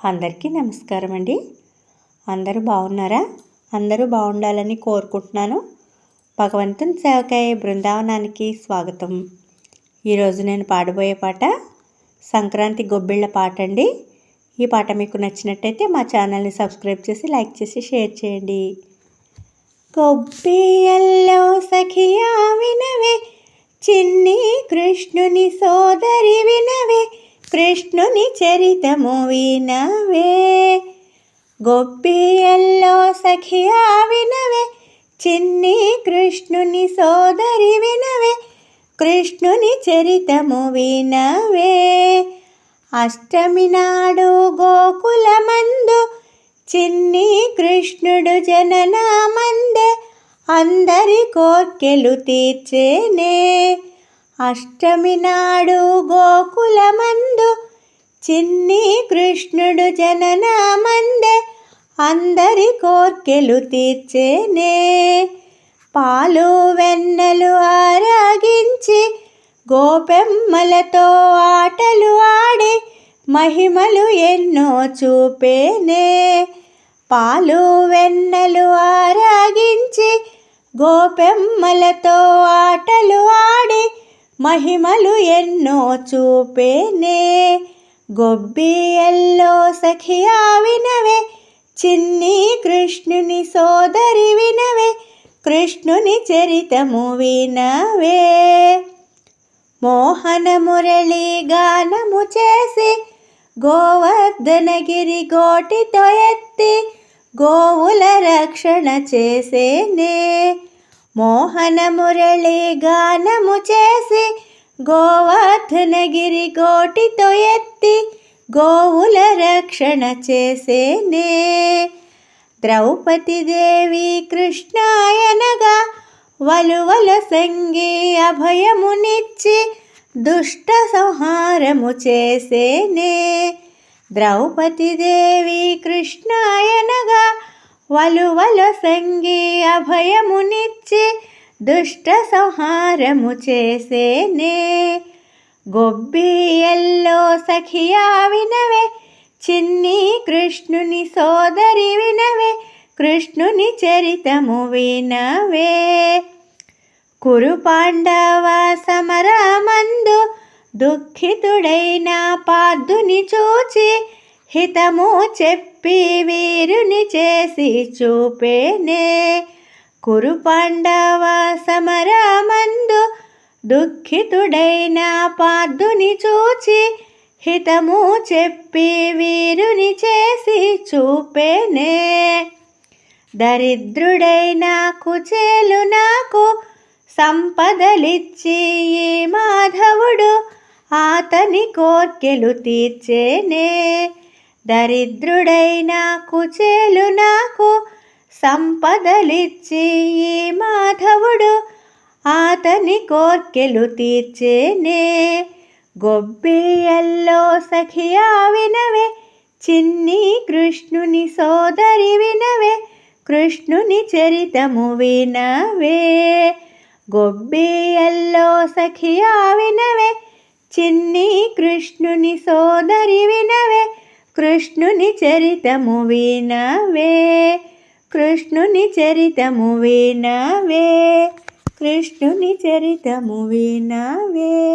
అందరికీ నమస్కారం అండి. అందరూ బాగున్నారా? అందరూ బాగుండాలని కోరుకుంటున్నాను. భగవంతుని సేవకాయ బృందావనానికి స్వాగతం. ఈరోజు నేను పాడబోయే పాట సంక్రాంతి గొబ్బిళ్ళ పాట అండి. ఈ పాట మీకు నచ్చినట్టయితే మా ఛానల్ని సబ్స్క్రైబ్ చేసి లైక్ చేసి షేర్ చేయండి. గొబ్బియల్లో సఖియా వినవే చిన్ని కృష్ణుని సో కృష్ణుని చరితము వినవే. గొప్పియల్లో సఖియా వినవే చిన్ని కృష్ణుని సోదరి వినవే. కృష్ణుని చరితము వినవే. అష్టమి నాడు గోకులమందు చిన్ని కృష్ణుడు జననామందే. అందరి కోర్కెలు తీర్చేనే. అష్టమి నాడు గోకులమందు చిన్ని కృష్ణుడు జననామందే అందరి కోర్కెలు తీర్చేనే. పాలు వెన్నెలు ఆరాగించి గోపెమ్మలతో ఆటలు ఆడి మహిమలు ఎన్నో చూపేనే. పాలు వెన్నెలు ఆరాగించి గోపెమ్మలతో ఆటలు ఆడి మహిమలు ఎన్నో చూపేనే. గొబ్బియల్లో సఖియా వినవే చిన్ని కృష్ణుని సోదరి వినవే. కృష్ణుని చరితము వినవే. మోహన మురళి గానము చేసి గోవర్ధనగిరి గోటితో ఎత్తి గోవుల రక్షణ చేసేనే. మోహన మురళి గానము చేసి గోవర్ధనగిరి గోటితో ఎత్తి గోవుల రక్షణ చేసేనే. ద్రౌపది దేవి కృష్ణాయనగా వలువల సంగి అభయమునిచ్చి దుష్ట సంహారము చేసేనే. ద్రౌపది దేవి కృష్ణాయనగా వలువల సంగి అభయమునిచ్చి దుష్ట సంహారము చేసేనే. గొబ్బియల్లో సఖియా వినవే చిన్ని కృష్ణుని సోదరి వినవే కృష్ణుని చరితము వినవే. కురు పాండవ సమరమందు దుఃఖితుడైన పాదుని చూచి హితము చెప్పి వీరుని చేసి చూపేనే. కురు పాండవ సమరమందు దుఃఖితుడైన పార్థుని చూచి హితము చెప్పి వీరుని చేసి చూపేనే. దరిద్రుడైన కుచేలు నాకు సంపదలిచ్చి మాధవుడు అతని కోర్కెలు తీర్చేనే. దరిద్రుడైన కుచేలు నాకు సంపదలిచ్చి ఈ మాధవుడు అతని కోర్కెలు తీర్చేనే. గొబ్బియల్లో సఖియా వినవే చిన్ని కృష్ణుని సోదరి వినవే కృష్ణుని చరితము వినవే. గొబ్బియల్లో సఖియా వినవే చిన్ని కృష్ణుని సోదరి వినవే కృష్ణుని చరితము వినవే. కృష్ణుని చరితము వినవే. కృష్ణుని చరితము వినవే.